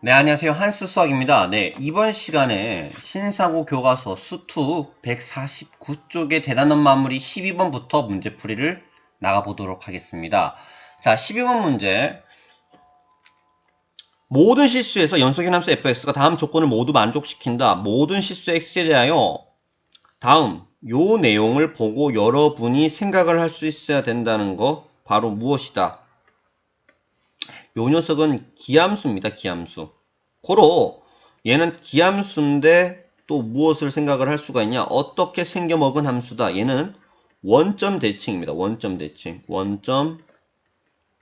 네, 안녕하세요. 한스 수학입니다. 네, 이번 시간에 신사고 교과서 수2 149쪽의 대단원 마무리 12번부터 문제풀이를 나가보도록 하겠습니다. 자, 12번 문제. 모든 실수에서 연속의 함수 fx가 다음 조건을 모두 만족시킨다. 모든 실수 x에 대하여 다음 요 내용을 보고 여러분이 생각을 할 수 있어야 된다는 거 바로 무엇이다? 요 녀석은 기함수입니다. 기함수. 고로 얘는 기함수인데 또 무엇을 생각을 할 수가 있냐? 어떻게 생겨먹은 함수다. 얘는 원점 대칭입니다. 원점 대칭. 원점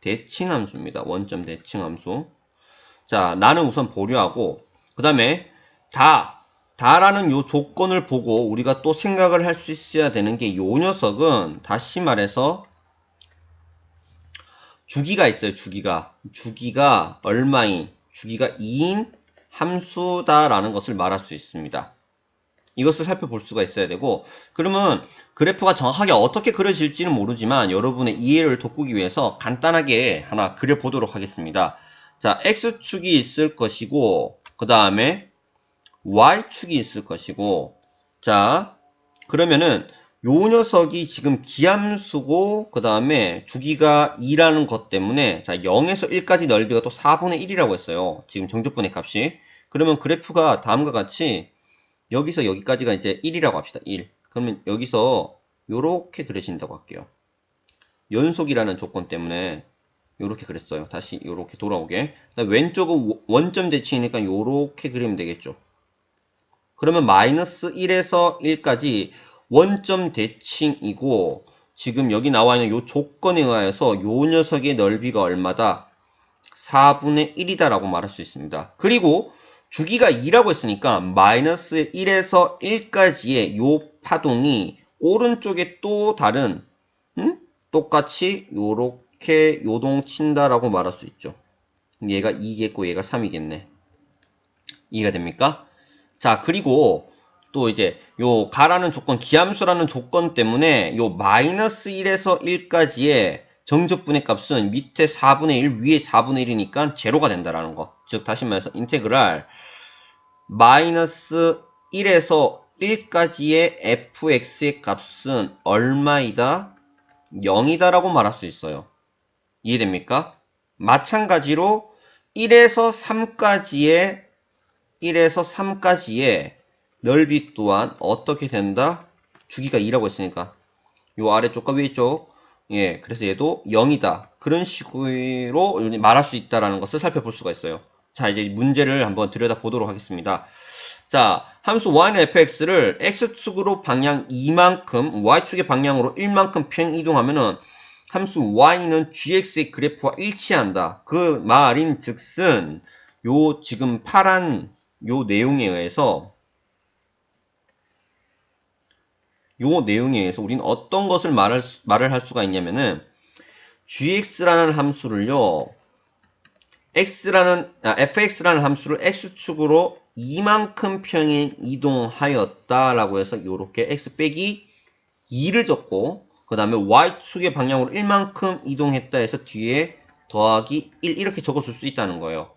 대칭 함수입니다. 원점 대칭 함수. 자, 나는 우선 보류하고 그 다음에 다 다라는 요 조건을 보고 우리가 또 생각을 할 수 있어야 되는 게 요 녀석은 다시 말해서 주기가 있어요. 주기가. 주기가 얼마인? 주기가 2인 함수다라는 것을 말할 수 있습니다. 이것을 살펴볼 수가 있어야 되고 그러면 그래프가 정확하게 어떻게 그려질지는 모르지만 여러분의 이해를 돋구기 위해서 간단하게 하나 그려보도록 하겠습니다. 자, X축이 있을 것이고 그 다음에 Y축이 있을 것이고 자, 그러면은 요 녀석이 지금 기함수고 그 다음에 주기가 2라는 것 때문에 자 0에서 1까지 넓이가 또 4분의 1이라고 했어요. 지금 정적분의 값이. 그러면 그래프가 다음과 같이 여기서 여기까지가 이제 1이라고 합시다. 1. 그러면 여기서 요렇게 그려진다고 할게요. 연속이라는 조건 때문에 요렇게 그랬어요. 다시 요렇게 돌아오게. 왼쪽은 원점 대칭이니까 요렇게 그리면 되겠죠. 그러면 마이너스 1에서 1까지 원점 대칭이고 지금 여기 나와 있는 요 조건에 의하여서 요 녀석의 넓이가 얼마다? 4분의 1이다 라고 말할 수 있습니다. 그리고 주기가 2라고 했으니까 마이너스 1에서 1까지의 요 파동이 오른쪽에 또 다른 음? 똑같이 요렇게 요동친다 라고 말할 수 있죠. 얘가 2겠고 얘가 3이겠네. 이해가 됩니까? 자 그리고 또 이제 요 가라는 조건 기함수라는 조건 때문에 요 마이너스 1에서 1까지의 정적분의 값은 밑에 4분의 1 위에 4분의 1이니까 제로가 된다라는 거. 즉 다시 말해서 인테그랄 마이너스 1에서 1까지의 fx의 값은 얼마이다? 0이다 라고 말할 수 있어요. 이해됩니까? 마찬가지로 1에서 3까지의 1에서 3까지의 넓이 또한 어떻게 된다? 주기가 2라고 했으니까. 요 아래쪽과 위쪽. 예 그래서 얘도 0이다. 그런 식으로 말할 수 있다라는 것을 살펴볼 수가 있어요. 자 이제 문제를 한번 들여다 보도록 하겠습니다. 자 함수 y는 fx를 x축으로 방향 2만큼 y축의 방향으로 1만큼 평 이동하면은 함수 y는 gx의 그래프와 일치한다. 그 말인 즉슨 요 지금 파란 요 내용에 의해서 요 내용에 의해서 우리는 어떤 것을 말할, 수, 말을 할 수가 있냐면은 gx라는 함수를요 x라는 아, fx라는 함수를 x축으로 이만큼 평행 이동하였다라고 해서 이렇게 x 빼기 2를 적고 그 다음에 y축의 방향으로 1만큼 이동했다 해서 뒤에 더하기 1 이렇게 적어줄 수 있다는 거예요.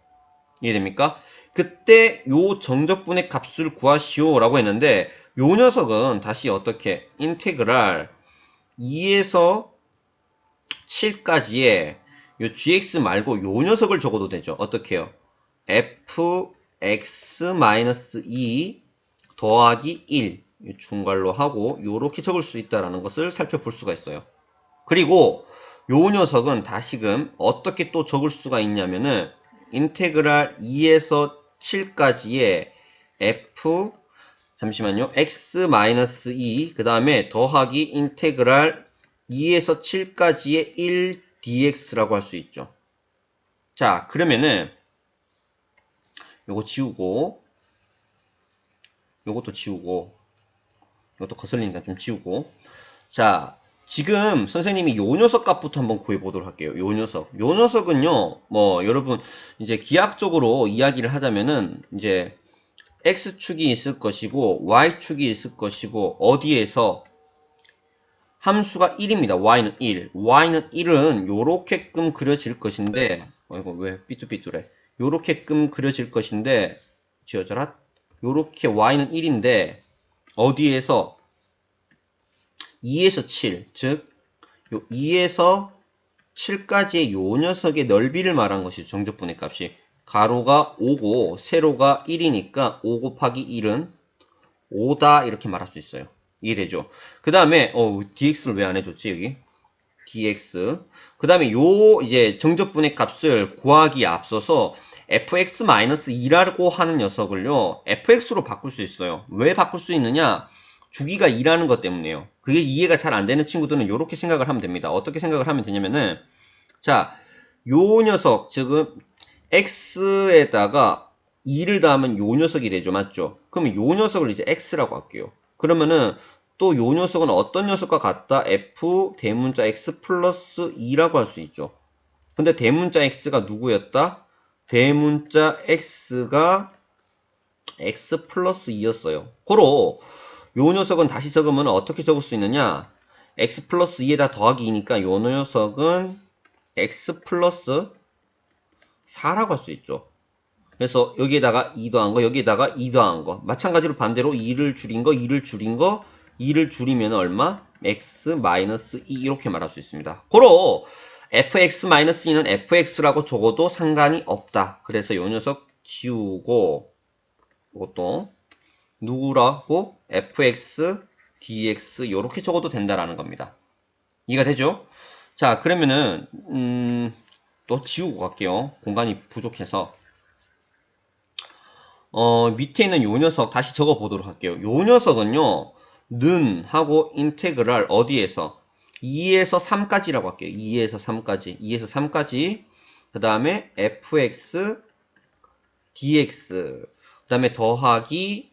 이해됩니까? 그때 요 정적분의 값을 구하시오 라고 했는데 요 녀석은 다시 어떻게 인테그랄 2에서 7까지의 요 gx 말고 요 녀석을 적어도 되죠. 어떻게 해요? fx-2 더하기 1 중괄로 하고 요렇게 적을 수 있다라는 것을 살펴볼 수가 있어요. 그리고 요 녀석은 다시금 어떻게 또 적을 수가 있냐면은 인테그랄 2에서 7까지의 f 잠시만요. x-2 그 다음에 더하기 인테그랄 2에서 7까지의 1dx라고 할 수 있죠. 자 그러면은 요거 지우고 요것도 지우고 이것도 거슬리니까 좀 지우고 자 지금 선생님이 요 녀석 값부터 한번 구해 보도록 할게요. 요 녀석. 요 녀석은요. 뭐 여러분 이제 기하학적으로 이야기를 하자면은 이제 x축이 있을 것이고 y축이 있을 것이고 어디에서 함수가 1입니다. y는 1. y는 1은 요렇게끔 그려질 것인데 어이구 왜 삐뚤삐뚤해. 요렇게끔 그려질 것인데 지어져라 요렇게 y는 1인데 어디에서 2에서 7, 즉, 요 2에서 7까지의 요 녀석의 넓이를 말한 것이 정적분의 값이 가로가 5고 세로가 1이니까 5 곱하기 1은 5다 이렇게 말할 수 있어요. 이해되죠? 그 다음에 어 dx를 왜 안 해줬지 여기? dx 그 다음에 요 이제 정적분의 값을 구하기에 앞서서 fx-2라고 하는 녀석을요 fx로 바꿀 수 있어요. 왜 바꿀 수 있느냐? 주기가 2라는 것 때문에요. 그게 이해가 잘 안 되는 친구들은 이렇게 생각을 하면 됩니다. 어떻게 생각을 하면 되냐면은 자, 요 녀석 지금 x에다가 2를 더하면 요 녀석이 되죠. 맞죠? 그러면 요 녀석을 이제 x라고 할게요. 그러면은 또 요 녀석은 어떤 녀석과 같다? f 대문자 x 플러스 2라고 할 수 있죠. 근데 대문자 x가 누구였다? 대문자 x가 x 플러스 2였어요. 고로 요 녀석은 다시 적으면 어떻게 적을 수 있느냐? x 플러스 2에다 더하기 2니까 요 녀석은 x 플러스 4라고 할 수 있죠. 그래서 여기에다가 2 더한 거, 여기에다가 2 더한 거. 마찬가지로 반대로 2를 줄인 거, 2를 줄인 거, 2를 줄이면 얼마? x 마이너스 2 이렇게 말할 수 있습니다. 고로 fx 마이너스 2는 fx라고 적어도 상관이 없다. 그래서 요 녀석 지우고 이것도 누구라고? fx, dx 이렇게 적어도 된다라는 겁니다. 이해가 되죠? 자 그러면은 음, 또 지우고 갈게요. 공간이 부족해서 어, 밑에 있는 요 녀석 다시 적어 보도록 할게요. 요 녀석은요 는 하고 인테그랄 어디에서 2에서 3까지라고 할게요. 2에서 3까지 2에서 3까지 그 다음에 fx dx 그 다음에 더하기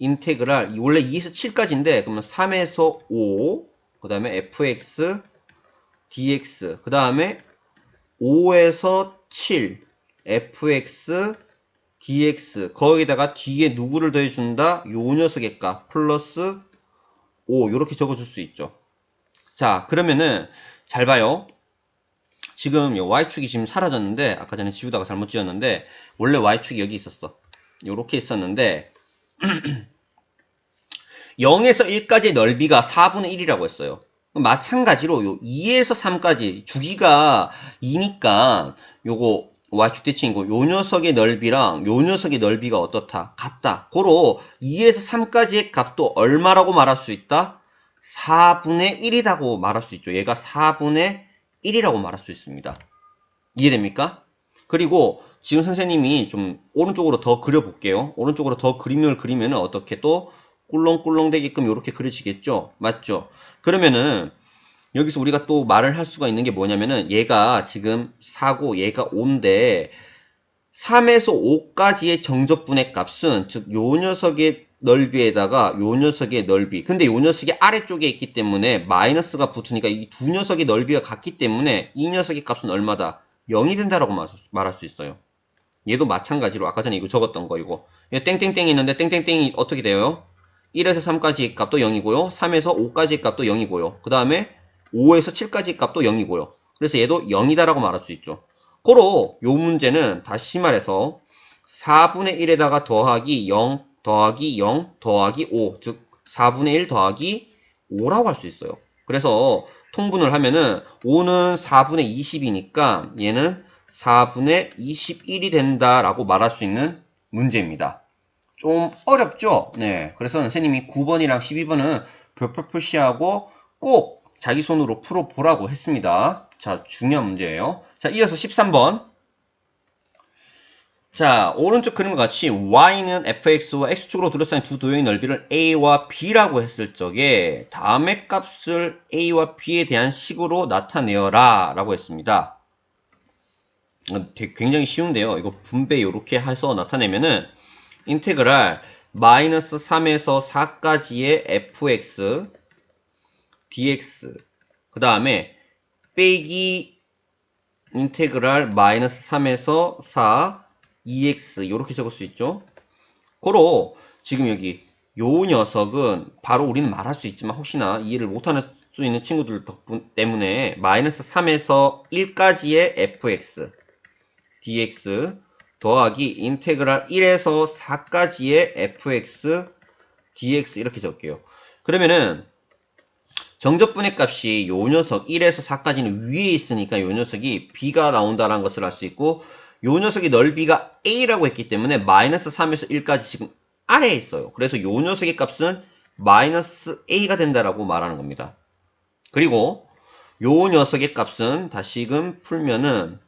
인테그랄 원래 2에서 7까지인데 그러면 3에서 5그 다음에 fx dx 그 다음에 5에서 7 fx dx 거기다가 뒤에 누구를 더해준다? 요 녀석의 값 플러스 5 이렇게 적어줄 수 있죠. 자 그러면은 잘 봐요. 지금 요 y축이 지금 사라졌는데 아까 전에 지우다가 잘못 지웠는데 원래 y축이 여기 있었어. 요렇게 있었는데 0에서 1까지의 넓이가 4분의 1이라고 했어요. 마찬가지로 요 2에서 3까지 주기가 2니까 요거 거, 요 녀석의 넓이랑 요 녀석의 넓이가 어떻다? 같다. 고로 2에서 3까지의 값도 얼마라고 말할 수 있다? 4분의 1이라고 말할 수 있죠. 얘가 4분의 1이라고 말할 수 있습니다. 이해됩니까? 그리고 지금 선생님이 좀 오른쪽으로 더 그려볼게요. 오른쪽으로 더 그림을 그리면 어떻게 또 꿀렁꿀렁 되게끔 이렇게 그려지겠죠? 맞죠? 그러면은 여기서 우리가 또 말을 할 수가 있는 게 뭐냐면은 얘가 지금 4고 얘가 5인데 3에서 5까지의 정적분의 값은 즉 요 녀석의 넓이에다가 요 녀석의 넓이 근데 요 녀석이 아래쪽에 있기 때문에 마이너스가 붙으니까 이 두 녀석의 넓이가 같기 때문에 이 녀석의 값은 얼마다? 0이 된다라고 말할 수 있어요. 얘도 마찬가지로 아까 전에 이거 적었던 거 이거 땡땡땡이 있는데 땡땡땡이 어떻게 돼요? 1에서 3까지 값도 0이고요. 3에서 5까지 값도 0이고요. 그 다음에 5에서 7까지 값도 0이고요. 그래서 얘도 0이다라고 말할 수 있죠. 고로 요 문제는 다시 말해서 4분의 1에다가 더하기 0 더하기 0 더하기 5 즉 4분의 1 더하기 5라고 할 수 있어요. 그래서 통분을 하면은 5는 4분의 20이니까 얘는 4분의 21이 된다라고 말할 수 있는 문제입니다. 좀 어렵죠? 네. 그래서 선생님이 9번이랑 12번은 별표 표시하고 꼭 자기 손으로 풀어보라고 했습니다. 자, 중요한 문제예요. 자, 이어서 13번. 자, 오른쪽 그림과 같이 y는 fx와 x축으로 둘러싸인 두 도형의 넓이를 a와 b라고 했을 적에 다음의 값을 a와 b에 대한 식으로 나타내어라 라고 했습니다. 어, 굉장히 쉬운데요. 이거 분배 이렇게 해서 나타내면은 인테그랄 마이너스 3에서 4까지의 fx dx. 그 다음에 빼기 인테그랄 마이너스 3에서 4 2x 이렇게 적을 수 있죠. 고로 지금 여기 요 녀석은 바로 우리는 말할 수 있지만 혹시나 이해를 못하는 수 있는 친구들 덕분 때문에 마이너스 3에서 1까지의 fx dx 더하기 인테그랄 1에서 4까지의 fx dx 이렇게 적게요. 그러면은 정적분의 값이 요 녀석 1에서 4까지는 위에 있으니까 요 녀석이 b가 나온다는 것을 알 수 있고 요 녀석의 넓이가 a라고 했기 때문에 마이너스 3에서 1까지 지금 아래에 있어요. 그래서 요 녀석의 값은 마이너스 a가 된다라고 말하는 겁니다. 그리고 요 녀석의 값은 다시금 풀면은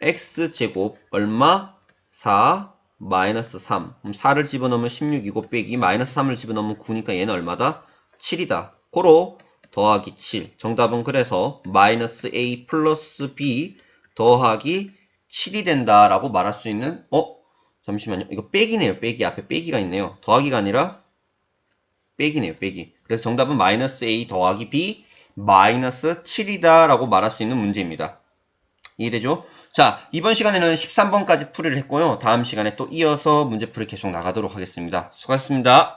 x제곱 얼마? 4 마이너스 3 그럼 4를 집어넣으면 16이고 빼기 마이너스 3을 집어넣으면 9니까 얘는 얼마다? 7이다. 고로 더하기 7 정답은 그래서 마이너스 a 플러스 b 더하기 7이 된다 라고 말할 수 있는 어? 잠시만요. 이거 빼기네요. 빼기 앞에 빼기가 있네요. 더하기가 아니라 빼기네요. 빼기. 그래서 정답은 마이너스 a 더하기 b 마이너스 7이다 라고 말할 수 있는 문제입니다. 이해되죠? 자, 이번 시간에는 13번까지 풀이를 했고요. 다음 시간에 또 이어서 문제풀이 계속 나가도록 하겠습니다. 수고하셨습니다.